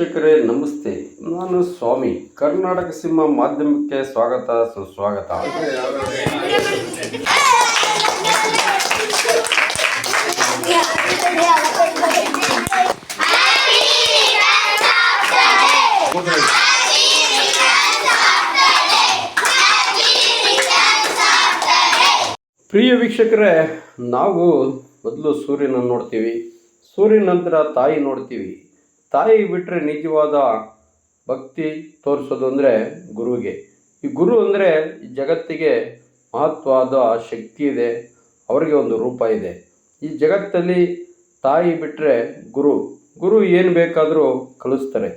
ವೀಕ್ಷಕರೇ, ನಮಸ್ತೆ. ನಾನು ಸ್ವಾಮಿ. ಕರ್ನಾಟಕ ಸಿಂಹ ಮಾಧ್ಯಮಕ್ಕೆ ಸ್ವಾಗತ, ಸುಸ್ವಾಗತ. ಪ್ರಿಯ ವೀಕ್ಷಕರೇ, ನಾವು ಮೊದಲು ಸೂರ್ಯನ ನೋಡ್ತೀವಿ. ಸೂರ್ಯನ ನಂತರ ತಾಯಿ ನೋಡ್ತೀವಿ. ತಾಯಿ ಬಿಟ್ಟರೆ ನಿಜವಾದ ಭಕ್ತಿ ತೋರಿಸೋದು ಅಂದರೆ ಗುರುವಿಗೆ. ಈ ಗುರು ಅಂದರೆ ಜಗತ್ತಿಗೆ ಮಹತ್ವದ ಶಕ್ತಿ ಇದೆ, ಅವರಿಗೆ ಒಂದು ರೂಪ ಇದೆ. ಈ ಜಗತ್ತಲ್ಲಿ ತಾಯಿ ಬಿಟ್ಟರೆ ಗುರು ಗುರು ಏನು ಬೇಕಾದರೂ ಕಲಿಸ್ತಾರೆ.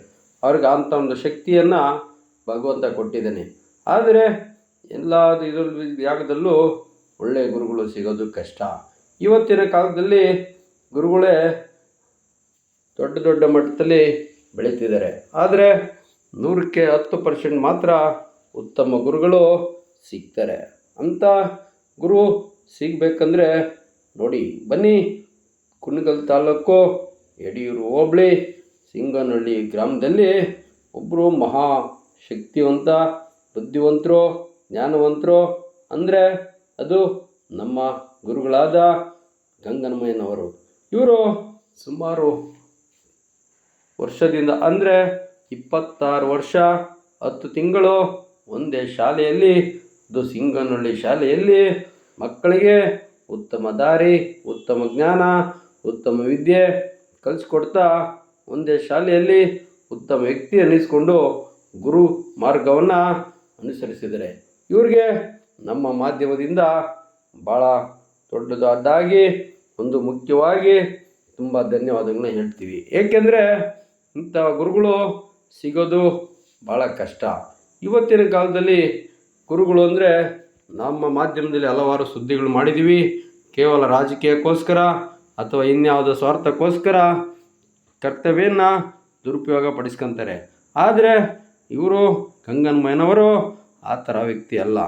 ಅವ್ರಿಗೆ ಅಂಥ ಒಂದು ಶಕ್ತಿಯನ್ನು ಭಗವಂತ ಕೊಟ್ಟಿದ್ದಾನೆ. ಆದರೆ ಎಲ್ಲ ಇದರಲ್ಲಿ ಜಾಗದಲ್ಲೂ ಒಳ್ಳೆಯ ಗುರುಗಳು ಸಿಗೋದು ಕಷ್ಟ. ಇವತ್ತಿನ ಕಾಲದಲ್ಲಿ ಗುರುಗಳೇ ದೊಡ್ಡ ದೊಡ್ಡ ಮಟ್ಟದಲ್ಲಿ ಬೆಳೀತಿದ್ದಾರೆ. ಆದರೆ ನೂರಕ್ಕೆ ಹತ್ತು ಪರ್ಸೆಂಟ್ ಮಾತ್ರ ಉತ್ತಮ ಗುರುಗಳು ಸಿಗ್ತಾರೆ. ಅಂತ ಗುರು ಸಿಗಬೇಕಂದ್ರೆ ನೋಡಿ, ಬನ್ನಿ, ಕುಣಗಲ್ ತಾಲೂಕು ಯಡಿಯೂರು ಹೋಬಳಿ, ಸಿಂಗನಹಳ್ಳಿ ಗ್ರಾಮದಲ್ಲಿ ಒಬ್ಬರು ಮಹಾ ಶಕ್ತಿವಂತ, ಬುದ್ಧಿವಂತರು, ಜ್ಞಾನವಂತರು ಅಂದರೆ ಅದು ನಮ್ಮ ಗುರುಗಳಾದ ಗಂಗನಮಯ್ಯನವರು. ಇವರು ಸುಮಾರು ವರ್ಷದಿಂದ ಅಂದರೆ ಇಪ್ಪತ್ತಾರು ವರ್ಷ, ಹತ್ತು ತಿಂಗಳು ಒಂದೇ ಶಾಲೆಯಲ್ಲಿ ಅದು ಸಿಂಗನಹಳ್ಳಿ ಶಾಲೆಯಲ್ಲಿ. ಮಕ್ಕಳಿಗೆ ಉತ್ತಮ ದಾರಿ, ಉತ್ತಮ ಜ್ಞಾನ, ಉತ್ತಮ ವಿದ್ಯೆ ಕಲಿಸ್ಕೊಡ್ತಾ ಒಂದೇ ಶಾಲೆಯಲ್ಲಿ ಉತ್ತಮ ವ್ಯಕ್ತಿ ಅನ್ನಿಸ್ಕೊಂಡು ಗುರು ಮಾರ್ಗವನ್ನು ಅನುಸರಿಸಿದರೆ. ಇವ್ರಿಗೆ ನಮ್ಮ ಮಾಧ್ಯಮದಿಂದ ಭಾಳ ದೊಡ್ಡದಾಗಿ ಒಂದು ಮುಖ್ಯವಾಗಿ ತುಂಬ ಧನ್ಯವಾದಗಳನ್ನ ಹೇಳ್ತೀವಿ. ಏಕೆಂದರೆ ಇಂಥ ಗುರುಗಳು ಸಿಗೋದು ಭಾಳ ಕಷ್ಟ. ಇವತ್ತಿನ ಕಾಲದಲ್ಲಿ ಗುರುಗಳು ಅಂದರೆ ನಮ್ಮ ಮಾಧ್ಯಮದಲ್ಲಿ ಹಲವಾರು ಸುದ್ದಿಗಳು ಮಾಡಿದ್ದೀವಿ ಕೇವಲ ರಾಜಕೀಯಕ್ಕೋಸ್ಕರ ಅಥವಾ ಇನ್ಯಾವುದೋ ಸ್ವಾರ್ಥಕ್ಕೋಸ್ಕರ ಕರ್ತವ್ಯನ ದುರುಪಯೋಗ ಪಡಿಸ್ಕೊತಾರೆ. ಆದರೆ ಇವರು ಗಂಗನ್ಮಯನವರು ಆ ಥರ ವ್ಯಕ್ತಿ ಅಲ್ಲ.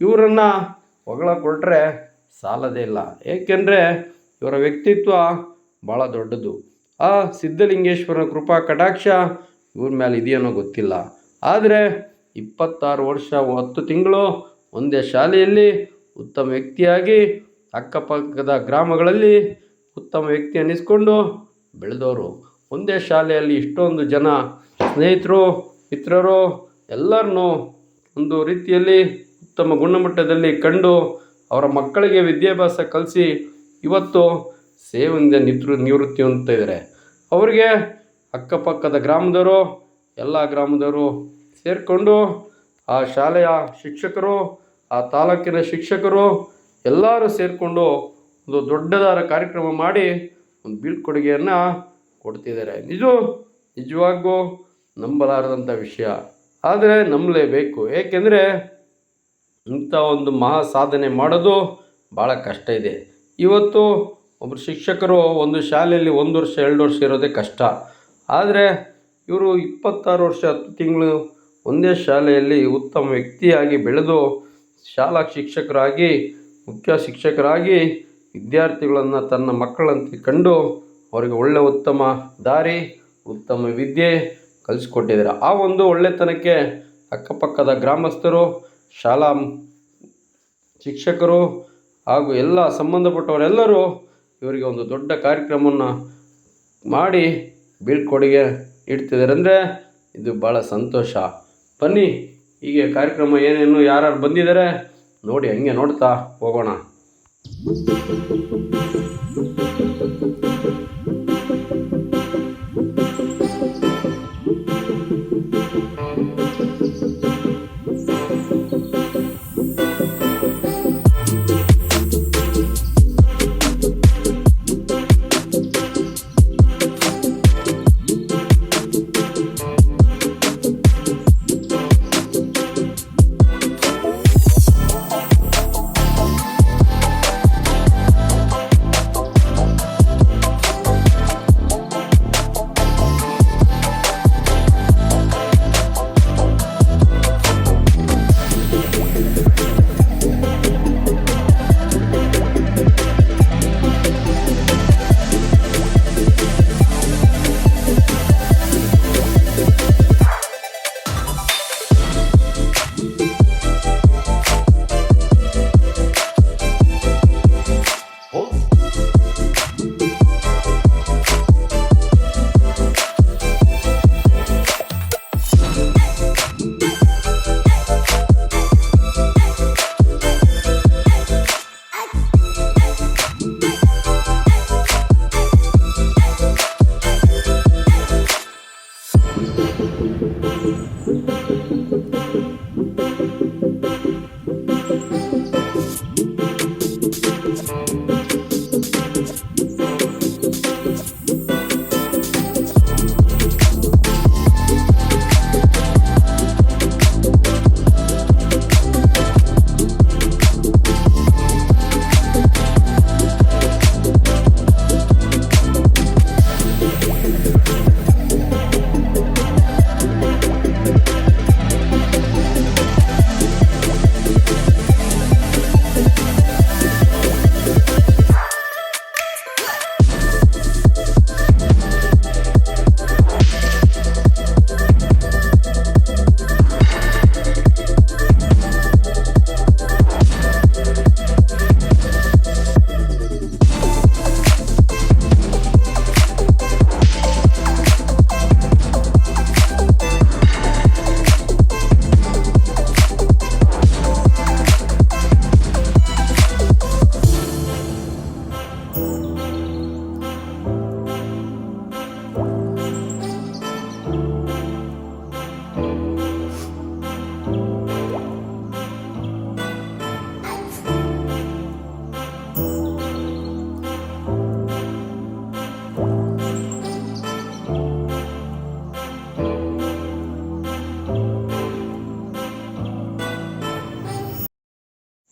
ಇವರನ್ನು ಹೊಗಳ ಕೊಟ್ಟರೆ ಸಾಲದೇ ಇಲ್ಲ. ಏಕೆಂದರೆ ಇವರ ವ್ಯಕ್ತಿತ್ವ ಭಾಳ ದೊಡ್ಡದು. ಆ ಸಿದ್ಧಲಿಂಗೇಶ್ವರನ ಕೃಪಾ ಕಟಾಕ್ಷ ಇವ್ರ ಮೇಲೆ ಇದೆಯನ್ನೋ ಗೊತ್ತಿಲ್ಲ. ಆದರೆ ಇಪ್ಪತ್ತಾರು ವರ್ಷ, ಹತ್ತು ತಿಂಗಳು ಒಂದೇ ಶಾಲೆಯಲ್ಲಿ ಉತ್ತಮ ವ್ಯಕ್ತಿಯಾಗಿ ಅಕ್ಕಪಕ್ಕದ ಗ್ರಾಮಗಳಲ್ಲಿ ಉತ್ತಮ ವ್ಯಕ್ತಿ ಅನ್ನಿಸ್ಕೊಂಡು ಬೆಳೆದವರು. ಒಂದೇ ಶಾಲೆಯಲ್ಲಿ ಇಷ್ಟೊಂದು ಜನ ಸ್ನೇಹಿತರು, ಮಿತ್ರರು ಎಲ್ಲರನ್ನೂ ಒಂದು ರೀತಿಯಲ್ಲಿ ಉತ್ತಮ ಗುಣಮಟ್ಟದಲ್ಲಿ ಕಂಡು ಅವರ ಮಕ್ಕಳಿಗೆ ವಿದ್ಯಾಭ್ಯಾಸ ಕಲಿಸಿ ಇವತ್ತು ಸೇವೆಯಿಂದ ನಿತ್ರ ನಿವೃತ್ತಿ ಅಂತ ಇದ್ದಾರೆ ಅವರಿಗೆ ಅಕ್ಕಪಕ್ಕದ ಗ್ರಾಮದವರು, ಎಲ್ಲ ಗ್ರಾಮದವರು ಸೇರಿಕೊಂಡು ಆ ಶಾಲೆಯ ಶಿಕ್ಷಕರು, ಆ ತಾಲೂಕಿನ ಶಿಕ್ಷಕರು ಎಲ್ಲರೂ ಸೇರಿಕೊಂಡು ಒಂದು ದೊಡ್ಡದಾದ ಕಾರ್ಯಕ್ರಮ ಮಾಡಿ ಒಂದು ಬೀಳ್ಕೊಡುಗೆಯನ್ನು ಕೊಡ್ತಿದ್ದಾರೆ. ನಿಜ ನಿಜವಾಗೂ ನಂಬಲಾರದಂಥ ವಿಷಯ. ಆದರೆ ನಂಬಲೇಬೇಕು. ಏಕೆಂದರೆ ಇಂಥ ಒಂದು ಮಹಾ ಸಾಧನೆ ಮಾಡೋದು ಭಾಳ ಕಷ್ಟ ಇದೆ. ಇವತ್ತು ಒಬ್ಬರು ಶಿಕ್ಷಕರು ಒಂದು ಶಾಲೆಯಲ್ಲಿ ಒಂದು ವರ್ಷ, ಎರಡು ವರ್ಷ ಇರೋದೇ ಕಷ್ಟ. ಆದರೆ ಇವರು ಇಪ್ಪತ್ತಾರು ವರ್ಷ, ಹತ್ತು ತಿಂಗಳು ಒಂದೇ ಶಾಲೆಯಲ್ಲಿ ಉತ್ತಮ ವ್ಯಕ್ತಿಯಾಗಿ ಬೆಳೆದು ಶಾಲಾ ಶಿಕ್ಷಕರಾಗಿ, ಮುಖ್ಯ ಶಿಕ್ಷಕರಾಗಿ ವಿದ್ಯಾರ್ಥಿಗಳನ್ನು ತನ್ನ ಮಕ್ಕಳಂತೆ ಕಂಡು ಅವರಿಗೆ ಒಳ್ಳೆಯ ಉತ್ತಮ ದಾರಿ, ಉತ್ತಮ ವಿದ್ಯೆ ಕಲಿಸ್ಕೊಟ್ಟಿದ್ದಾರೆ. ಆ ಒಂದು ಒಳ್ಳೆತನಕ್ಕೆ ಅಕ್ಕಪಕ್ಕದ ಗ್ರಾಮಸ್ಥರು, ಶಾಲಾ ಶಿಕ್ಷಕರು ಹಾಗೂ ಎಲ್ಲ ಸಂಬಂಧಪಟ್ಟವರೆಲ್ಲರೂ ಇವರಿಗೆ ಒಂದು ದೊಡ್ಡ ಕಾರ್ಯಕ್ರಮವನ್ನು ಮಾಡಿ ಬೀಳ್ಕೊಡುಗೆ ಇಡ್ತಿದ್ದಾರೆ ಅಂದರೆ ಇದು ಭಾಳ ಸಂತೋಷ. ಬನ್ನಿ, ಹೀಗೆ ಕಾರ್ಯಕ್ರಮ ಏನೇನು ಯಾರ್ಯಾರು ಬಂದಿದ್ದಾರೆ ನೋಡಿ, ಹಂಗೆ ನೋಡ್ತಾ ಹೋಗೋಣ.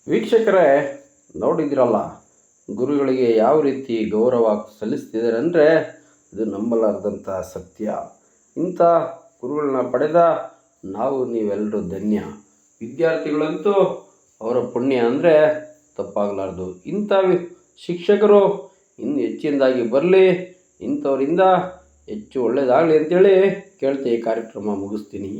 ವೀಕ್ಷಕರೇ ನೋಡಿದಿರಲ್ಲ ಗುರುಗಳಿಗೆ ಯಾವ ರೀತಿ ಗೌರವ ಸಲ್ಲಿಸ್ತಿದ್ದಾರೆ ಅಂದರೆ ಇದು ನಂಬಲಾರ್ದಂಥ ಸತ್ಯ. ಇಂಥ ಗುರುಗಳನ್ನ ಪಡೆದ ನಾವು ನೀವೆಲ್ಲರೂ ಧನ್ಯ. ವಿದ್ಯಾರ್ಥಿಗಳಂತೂ ಅವರ ಪುಣ್ಯ ಅಂದರೆ ತಪ್ಪಾಗಲಾರ್ದು. ಇಂಥ ಶಿಕ್ಷಕರು ಇನ್ನು ಹೆಚ್ಚಿನದಾಗಿ ಬರಲಿ, ಇಂಥವರಿಂದ ಹೆಚ್ಚು ಒಳ್ಳೆಯದಾಗಲಿ ಅಂತೇಳಿ ಕೇಳ್ತಾ ಈ ಕಾರ್ಯಕ್ರಮ ಮುಗಿಸ್ತೀನಿ.